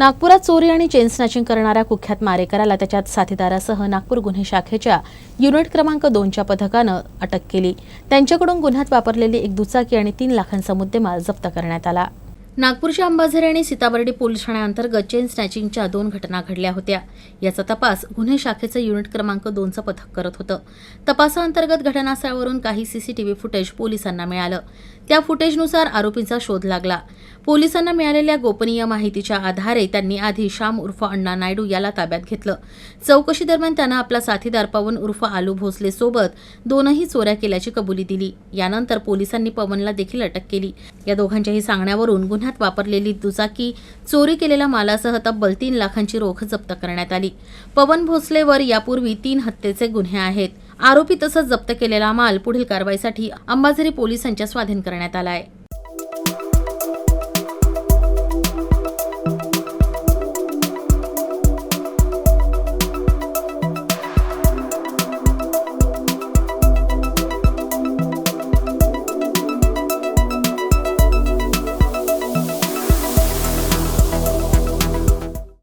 नागपुरात चोरी आणि चेन स्नॅचिंग करणाऱ्या कुख्यात मारेकराला त्याच्यात साथीदारासह नागपूर गुन्हे शाखेच्या युनिट क्रमांक दोनच्या पथकानं अटक केली. त्यांच्याकडून गुन्ह्यात वापरलेली एक दुचाकी आणि तीन लाखांचा मुद्देमाल जप्त करण्यात आला. नागपूरच्या अंबाझरी आणि सीताबर्डी पोलीस ठाण्याअंतर्गत चेन स्नॅचिंगच्या दोन घटना घडल्या होत्या. याचा तपास गुन्हे शाखेचं युनिट क्रमांक दोनचं पथक करत होतं. तपासाअंतर्गत घटनास्थळावरून काही सीसीटीव्ही फुटेज पोलिसांना मिळालं. त्या फुटेजनुसार आरोपींचा शोध लागला. पोलिसांना मिळालेल्या गोपनीय माहितीच्या आधारे त्यांनी आधी श्याम उर्फ अण्णा नायडू याला ताब्यात घेतलं. चौकशी दरम्यान त्यानं आपला साथीदार पवन उर्फ आलू भोसले सोबत दोनही चोऱ्या केल्याची कबुली दिली. यानंतर पोलिसांनी पवनला देखील अटक केली. या दोघांच्याही सांगण्यावरून गुन्ह्यात वापरलेली दुचाकी चोरी केलेल्या मालासह तब्बल तीन लाखांची रोख जप्त करण्यात आली. पवन भोसलेवर यापूर्वी तीन हत्येचे गुन्हे आहेत. आरोपी तसंच जप्त केलेला माल पुढील कारवाईसाठी अंबाझरी पोलिसांच्या स्वाधीन करण्यात आला आहे